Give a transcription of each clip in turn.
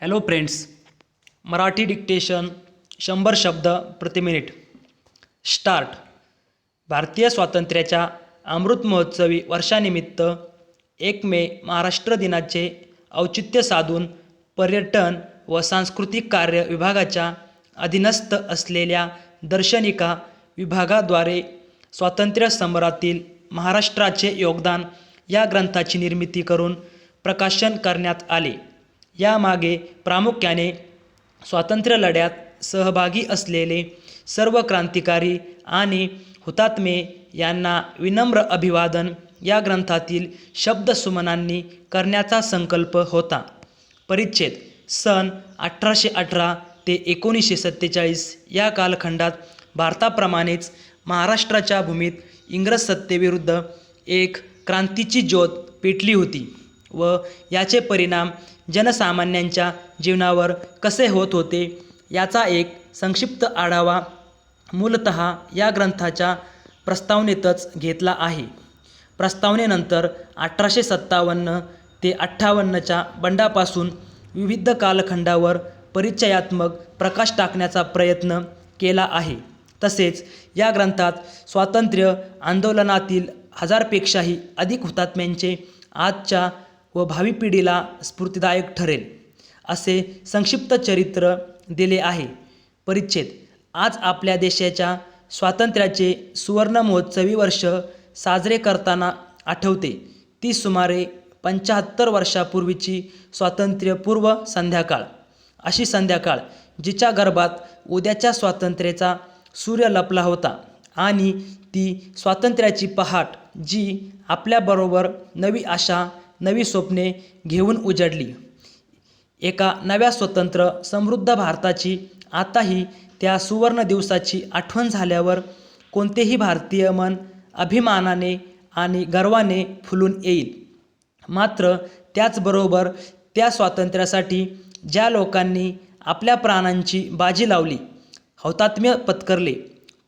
Hello friends Marathi dictation शंभर शब्द प्रति मिनिट स्टार्ट भारतीय स्वातंत्र्याच्या अमृत महोत्सवी वर्षानिमित्त एक मे महाराष्ट्र दिनाचे औचित्य साधून पर्यटन व सांस्कृतिक कार्य विभागाच्या अधीनस्थ असलेल्या दर्शनिका विभागाद्वारे स्वातंत्र्य समरातील महाराष्ट्राचे योगदान या ग्रंथाची निर्मिती करून प्रकाशन करण्यात आले. यामागे प्रामुख्याने स्वातंत्र्य लढ्यात सहभागी असलेले सर्व क्रांतिकारी आणि हुतात्मे यांना विनम्र अभिवादन या ग्रंथातील शब्दसुमनांनी करण्याचा संकल्प होता. परिच्छेद सन अठराशे अठरा ते एकोणीसशे सत्तेचाळीस या कालखंडात भारताप्रमाणेच महाराष्ट्राच्या भूमीत इंग्रज सत्तेविरुद्ध एक क्रांतीची ज्योत पेटली होती. व याचे परिणाम जनसामान्यांच्या जीवनावर कसे होत होते याचा एक संक्षिप्त आढावा मूलत या ग्रंथाच्या प्रस्तावनेतच घेतला आहे. प्रस्तावनेनंतर अठराशे सत्तावन्न ते अठ्ठावन्नच्या बंडापासून विविध कालखंडावर परिचयात्मक प्रकाश टाकण्याचा प्रयत्न केला आहे. तसेच या ग्रंथात स्वातंत्र्य आंदोलनातील हजारपेक्षाही अधिक हुतात्म्यांचे आजच्या व भावी पिढीला स्फूर्तिदायक ठरेल असे संक्षिप्त चरित्र दिले आहे. परिच्छेद आज आपल्या देशाच्या स्वातंत्र्याचे सुवर्ण महोत्सवी वर्ष साजरे करताना आठवते. ती सुमारे पंच्याहत्तर वर्षापूर्वीची स्वातंत्र्यपूर्व संध्याकाळ. अशी संध्याकाळ जिच्या गर्भात उद्याच्या स्वातंत्र्याचा सूर्य लपला होता आणि ती स्वातंत्र्याची पहाट जी आपल्याबरोबर नवी आशा नवी स्वप्ने घेऊन उजडली. एका नव्या स्वतंत्र समृद्ध भारताची आताही त्या सुवर्ण दिवसाची आठवण झाल्यावर कोणतेही भारतीय मन अभिमानाने आणि गर्वाने फुलून येईल. मात्र त्याचबरोबर त्या स्वातंत्र्यासाठी ज्या लोकांनी आपल्या प्राणांची बाजी लावली हौतात्म्य पत्करले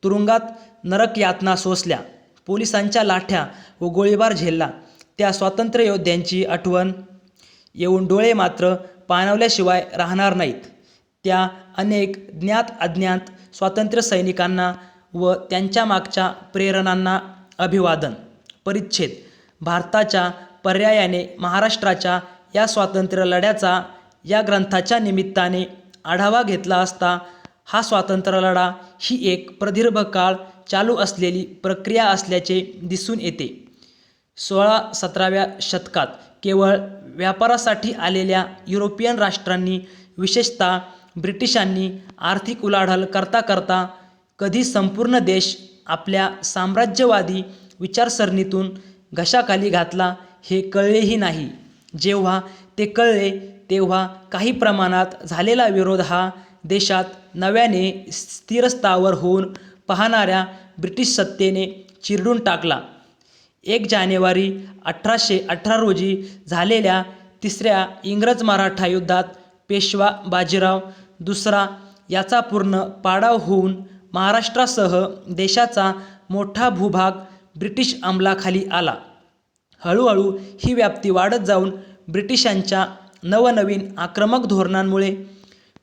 तुरुंगात नरक यातना सोसल्या पोलिसांच्या लाठ्या व गोळीबार झेलला त्या स्वातंत्र्य योद्ध्यांची आठवण येऊन डोळे मात्र पाणवल्याशिवाय राहणार नाहीत. त्या अनेक ज्ञात अज्ञात स्वातंत्र्य सैनिकांना व त्यांच्या मागच्या प्रेरणांना अभिवादन परिच्छेद भारताच्या पर्यायाने महाराष्ट्राच्या या स्वातंत्र्य लढ्याचा या ग्रंथाच्या निमित्ताने आढावा घेतला असता हा स्वातंत्र्य लढा ही एक प्रदीर्घ काळ चालू असलेली प्रक्रिया असल्याचे दिसून येते. सोळा सतराव्या शतकात केवळ व्यापारासाठी आलेल्या युरोपियन राष्ट्रांनी विशेषतः ब्रिटिशांनी आर्थिक उलाढाल करता करता कधी संपूर्ण देश आपल्या साम्राज्यवादी विचारसरणीतून घशाखाली घातला हे कळलेही नाही. जेव्हा ते कळले तेव्हा काही प्रमाणात झालेला विरोध हा देशात नव्याने स्थिरस्थावर होऊन पाहणाऱ्या ब्रिटिश सत्तेने चिरडून टाकला. एक जानेवारी अठराशे अठरा रोजी झालेल्या तिसऱ्या इंग्रज मराठा युद्धात पेशवा बाजीराव दुसरा याचा पूर्ण पाडाव होऊन महाराष्ट्रासह देशाचा मोठा भूभाग ब्रिटिश अंमलाखाली आला. हळूहळू ही व्याप्ती वाढत जाऊन ब्रिटिशांच्या नवनवीन आक्रमक धोरणांमुळे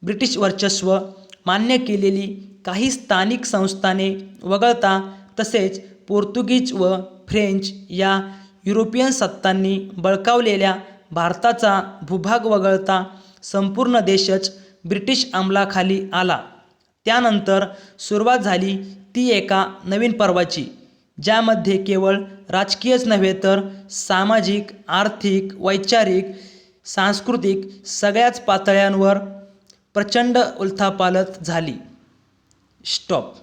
ब्रिटिश वर्चस्व मान्य केलेली काही स्थानिक संस्थाने वगळता तसेच पोर्तुगीज व फ्रेंच या युरोपियन सत्तांनी बळकावलेल्या भारताचा भूभाग वगळता संपूर्ण देशच ब्रिटिश अंमलाखाली आला. त्यानंतर सुरुवात झाली ती एका नवीन पर्वाची ज्यामध्ये केवळ राजकीयच नव्हे तर सामाजिक आर्थिक वैचारिक सांस्कृतिक सगळ्याच पातळ्यांवर प्रचंड उलथापालथ झाली. स्टॉप.